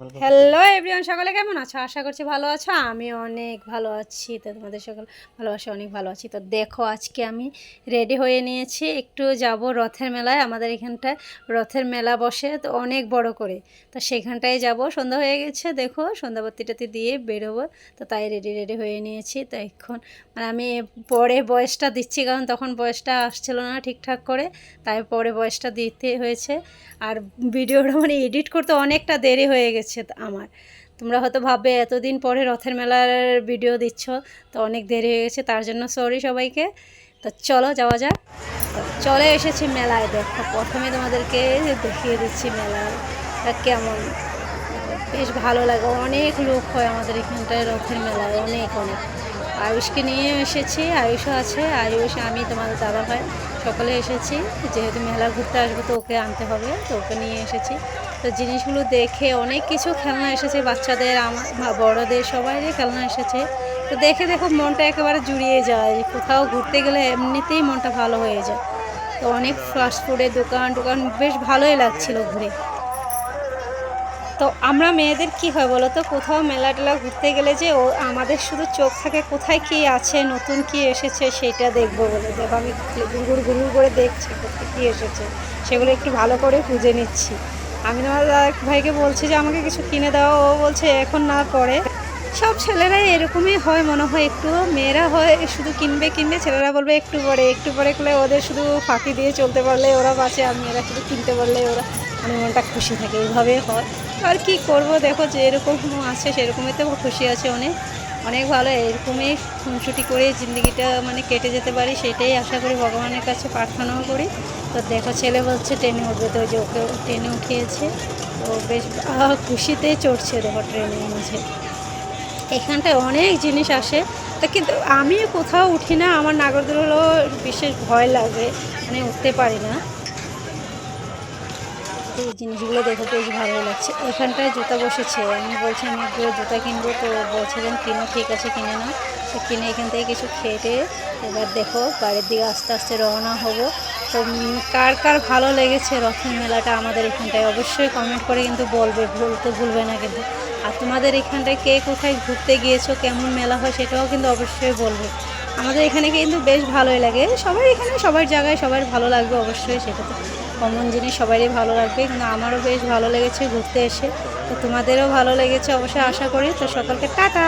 Hello everyone সকলে কেমন আছো? আশা করছি ভালো আছো। আমি অনেক ভালো আছি। তো তোমাদের সকল ভালোবাসা, অনেক ভালো আছি। তো দেখো, আজকে আমি রেডি হয়ে নিয়েছি। একটু যাব রথের মেলায়। আমাদের এখানটায় রথের মেলা বসে তো অনেক বড় করে। তো সেখানটায় যাব। সন্ধ্যা হয়ে গেছে, দেখো সন্ধ্যাবাতিটাতে দিয়ে বেরোবো। তো তাই রেডি রেডি হয়ে নিয়েছি। তো এখন মানে আমি পরে বয়সটা দিচ্ছি, কারণ তখন বয়সটা আসছিল না ঠিকঠাক করে। তাই পরে বয়সটা দিতে হয়েছে। আর ভিডিওটা মানে এডিট করতে অনেকটা দেরি হয়ে গেছে। আমার। তোমরা হয়তো ভাববে, এতদিন পরে রথের মেলার ভিডিও দিচ্ছ, তো অনেক দেরি হয়ে গেছে, তার জন্য সরি সবাইকে। তো চলো যাওয়া যাক। চলে এসেছি মেলায়, দেখো, প্রথমে তোমাদেরকে দেখিয়ে দিচ্ছি মেলাটা কেমন। বেশ ভালো লাগে, অনেক লোক হয় আমাদের এখানটায় রথের মেলায়, অনেক অনেক। আয়ুষকে নিয়ে এসেছি, আয়ুষও আছে, আয়ুষ, আমি, তোমাদের দাদা ভাই সকলে এসেছি। যেহেতু মেলা ঘুরতে আসব তো ওকে আনতে হবে, তো ওকে নিয়ে এসেছি। তো জিনিসগুলো দেখে অনেক কিছু খেলনা এসেছে, বাচ্চাদের, আমার বড়োদের সবাইরই খেলনা এসেছে। তো দেখে দেখো মনটা একেবারে জুড়িয়ে যায়, কোথাও ঘুরতে গেলে এমনিতেই মনটা ভালো হয়ে যায়। তো অনেক ফাস্টফুডের দোকান, টোকান, বেশ ভালোই লাগছিল ঘুরে। তো আমরা মেয়েদের কি হয় বলো তো? কোথাও মেলা টেলা ঘুরতে গেলে যে ও, আমাদের শুধু চোখ থাকে কোথায় কি আছে, নতুন কি এসেছে সেটা দেখব বলে দেখো আমি গুড় গুড় করে দেখছি কোথায় কী এসেছে, সেগুলো একটু ভালো করে খুঁজে নিচ্ছি। আমি এক ভাইকে বলছি যে, আমাকে কিছু কিনে দাও। ও বলছে, এখন না পরে। সব ছেলেরাই এরকমই হয় মনে হয় একটু। মেয়েরা হয় শুধু কিনবে কিনবে, ছেলেরা বলবে একটু পরে একটু পরে করলে ওদের শুধু ফাঁকি দিয়ে চলতে পারলে ওরা বাঁচে, আর মেয়েরা শুধু কিনতে পারলে ওরা মানে মনটা খুশি থাকে এইভাবে হয়। আর কি করব দেখো যে এরকম আছে সেরকমই তো খুশি আছে অনেক। অনেক ভালো এরকমই খুনসুটি করে জিন্দগিটা মানে কেটে যেতে পারি সেটাই আশা করি ভগবানের কাছে প্রার্থনাও করি। তো দেখো ছেলে বলছে ট্রেনে উঠবে তো যে ওকে ট্রেনে উঠিয়েছে। তো বেশ আহ, খুশিতেই চড়ছে দেখো ট্রেনের মাঝে এখানটায় অনেক জিনিস আসে। তা কিন্তু আমি কোথাও উঠি না আমার নাগরদোলাও বিশেষ ভয় লাগে মানে উঠতে পারি না। এই জিনিসগুলো দেখে বেশ ভালো লাগছে। এখানটায় জুতা বসেছে। আমি বলছি, আমি একটু জুতা কিনবো। তো বলছিলেন কিনো, ঠিক আছে, কিনে নাও। তো কিনে এখান থেকে কিছু খেটে এবার দেখো, বাড়ির দিকে আস্তে আস্তে রওনা হব। তো কার কার ভালো লেগেছে রথের মেলাটা আমাদের এখানটায় অবশ্যই কমেন্ট করে কিন্তু বলবে। বলতে ভুলবে না কিন্তু। আর তোমাদের এখানটায় কে কোথায় ঘুরতে গিয়েছো, কেমন মেলা হয় সেটাও কিন্তু অবশ্যই বলবে। আমাদের এখানে কিন্তু বেশ ভালোই লাগে। সবার এখানে সবার জায়গায় সবার ভালো লাগবে অবশ্যই সেটা তো। কমন জিনিস সবারই ভালো লাগবে। কিন্তু আমারও বেশ ভালো লেগেছে ঘুরতে এসে। তো তোমাদেরও ভালো লেগেছে অবশ্যই আশা করি। তো সকলকে টাটা!